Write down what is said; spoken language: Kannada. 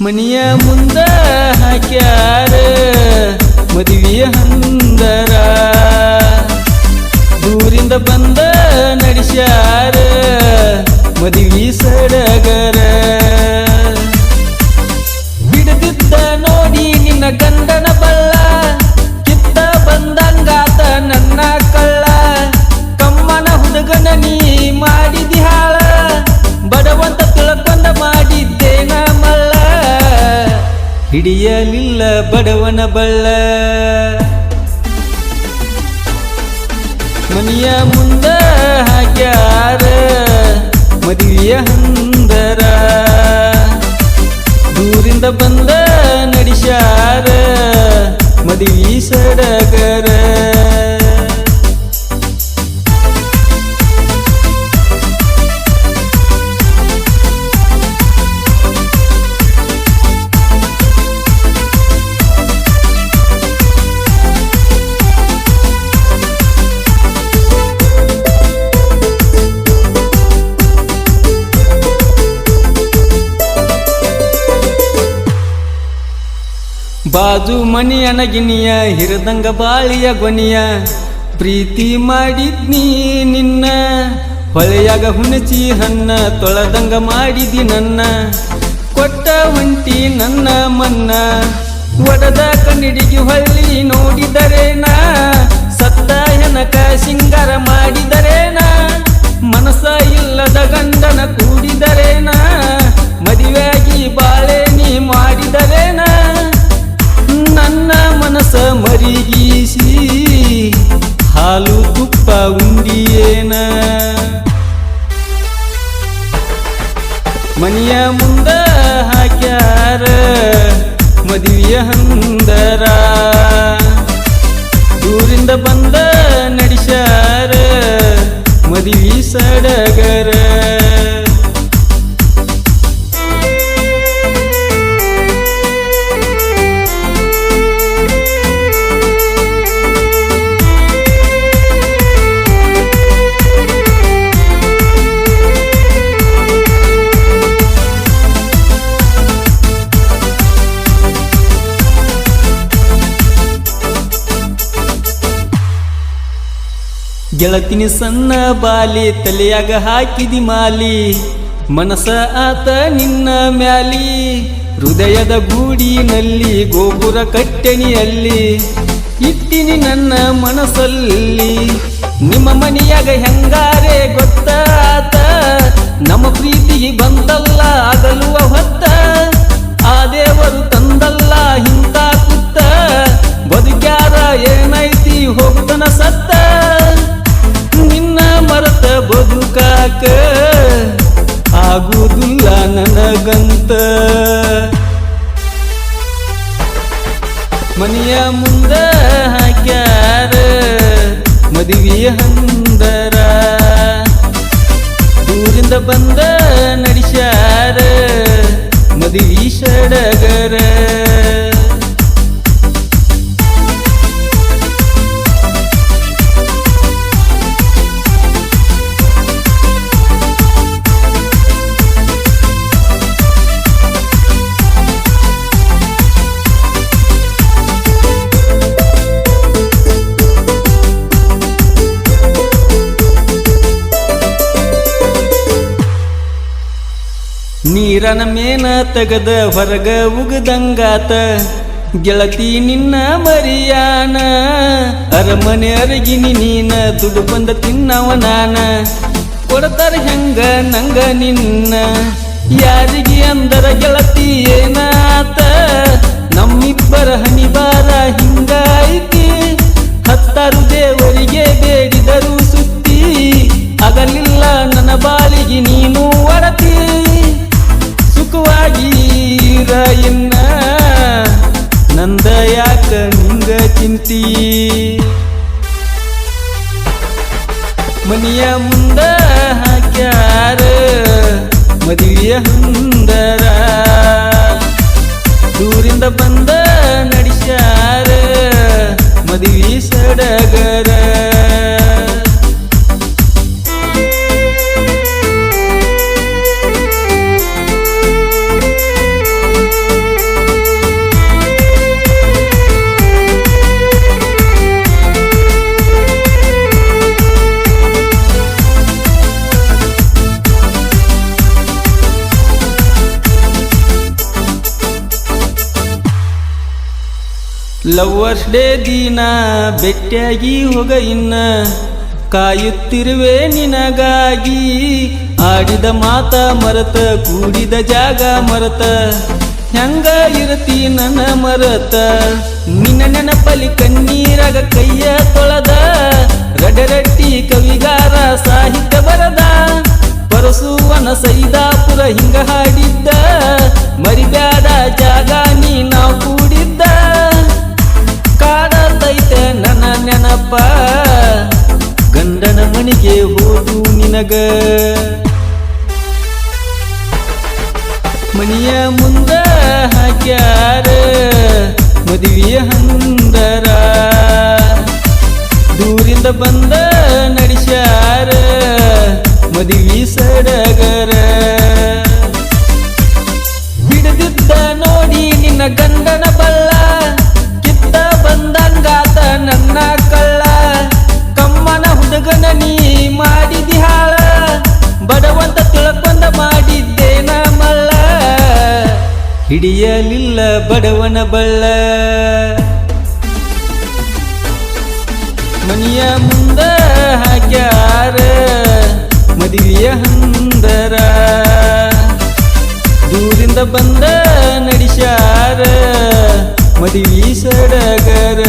ಮನಿಯ ಮುಂದ ಹಾಕ್ಯಾರ ಮದುವೆಯ ಹಂದರ. ದೂರಿಂದ ಬಂದ ನಡೆಸ್ಯಾರ ಮದುವೆ ಸಡಗರ. ಬಿಡದಿದ್ದ ನೋಡಿ ನಿನ್ನ ಗಂಡನ ಹಿಡಿಯಲಿಲ್ಲ ಬಡವನ ಬಳ್ಳ. ಮನಿಯ ಮುಂದ ಹಾಕ್ಯಾರ ಮದುವೆಯ ಹಂದರ. ದೂರಿಂದ ಬಂದ ನಡೆಸ್ಯಾರ ಮದುವೆ ಸಡಗರ. ಬಾಜು ಮನಿಯ ನಗಿನಿಯ ಹಿರದಂಗ ಬಾಳಿಯ ಗೊನಿಯ. ಪ್ರೀತಿ ಮಾಡಿದ್ನಿ ನಿನ್ನ, ಹೊಳೆಯಾಗ ಹುಣಚಿ ಹನ್ನ ತೊಳೆದಂಗ ಮಾಡಿದಿ ನನ್ನ. ಕೊಟ್ಟ ಹೊಂಟಿ ನನ್ನ ಮನ್ನ, ಒಡದ ಕಣ್ಣಿಡಿಗೆ ಹೊಳ್ಳಿ ನೋಡಿದರೇನಾ? ಸತ್ತ ಹೆನಕ ಸಿಂಗಾರ ಮಾಡಿದರೇನ? ಮದುವೆಯ ಹಂದರ. ಊರಿಂದ ಬಂದ ನಡೆಸ್ಯಾರ ಮದುವೆ ಸಡಗರ. ಗೆಳತಿನಿ ಸಣ್ಣ ಬಾಲಿ ತಲೆಯಾಗ ಹಾಕಿದಿ ಮಾಲಿ. ಮನಸ ಆತ ನಿನ್ನ ಮ್ಯಾಲಿ. ಹೃದಯದ ಗೂಡಿನಲ್ಲಿ ಗೋಪುರ ಕಟ್ಟಣಿಯಲ್ಲಿ ಇಟ್ಟಿನಿ ನನ್ನ ಮನಸ್ಸಲ್ಲಿ ನಿಮ್ಮ ಮನೆಯಾಗ ಹೆಂಗಾರೆ ಗೊತ್ತಾತ ನಮ್ಮ ಪ್ರೀತಿಗೆ ಬಂದಲ್ಲ, ಆಗಲುವ ಹೊತ್ತ. ಆ ದೇವರು ತಂದಲ್ಲ ಹಿಂತ ಕುತ್ತ ಬದುಕ್ಯಾರ ಏನೈತಿ ಮದುವೆಯ ಹಂದರ ದೂರಿಂದ ಬಂದ ನಡೆಸ್ಯಾರ ಮದುವೆ ಸಡಗರ. ನೀರನ ಮೇನ ತಗದ ಹೊರಗ ಉಗದಂಗಾತ, ಗೆಳತಿ ನಿನ್ನ ಮರಿಯಾನ, ಅರಮನೆ ಅರಗಿನಿ ನೀನ ದುಡ್ಡು ಬಂದ ತಿನ್ನವ ನಾನ ಕೊಡತಾರ ಹೆಂಗ ನಂಗ ನಿನ್ನ, ಯಾರಿಗೆ ಅಂದರ ಗೆಳತಿ ಏನಾತ ಇನ್ನ ನಂದ ಯಾಕ ನಿಂಗ ಚಿಂತಿ. ಮನೆಯ ಮುಂದ ಹಾಕ್ಯಾರ ಮದುವೆಯ ಹಂದರ. ಲವ್ವರ್ಸ್ ಡೇ ದಿನ ಬೆಟ್ಟಿಯಾಗಿ ಹೋಗ ಇನ್ನ. ಕಾಯುತ್ತಿರುವೆ ನಿನಗಾಗಿ. ಆಡಿದ ಮಾತ ಮರತ, ಕೂಡಿದ ಜಾಗ ಮರತ. ಹೆಂಗ ಇರತಿ ನನ್ನ ಮರತ? ನಿನ್ನ ನೆನಪಲಿ ಕಣ್ಣೀರಾಗ ಕೈಯ ತೊಳದ. ರಡರಟ್ಟಿ ಕವಿಗಾರ, ಸಾಹಿತ್ಯ ಬರದ. ಪರಸುವನ ಸೈದಾಪುರ ಹಿಂಗ ಹಾಡಿದ್ದ. ಮರಿಬ್ಯಾಡ ಜಾಗ ನೆನಪ ಗಂಡನ ಮಣಿಗೆ ಹೋದು ನಿನಗ. ಮಣಿಯ ಮುಂದ ಹಾಕ್ಯಾರ ಮದುವೆಯ ಹಂದರ. ದೂರಿಂದ ಬಂದ ನಡೆಸ್ಯಾರ ಮದುವೆ ಸಡಗರ. ಬಿಡದಿದ್ದ ನೋಡಿ ನಿನ್ನ ಗಂಡನ ಬಲ್ಲ ಕಿತ್ತ ಬಂದಂಗಾತ ನನ್ನ ಕಲ್ಲ ಹುಡುಗನ ನೀ ಮಾಡಿದಿ ಹಾಳ. ಬಡವಂತ ತಿಳ್ಕೊಂಡ ಮಾಡಿದ್ದೇನ ಮಲ್ಲ ಹಿಡಿಯಲಿಲ್ಲ ಬಡವನ ಬಳ್ಳ. ಮನೆಯ ಮುಂದ ಹಾಕ್ಯಾರ, ಮದುವೆಯ ಹಂದರ. ದೂರಿಂದ ಬಂದ ನಡೆಸ್ಯಾರ ಮದುವೆ ಸಡಗರ.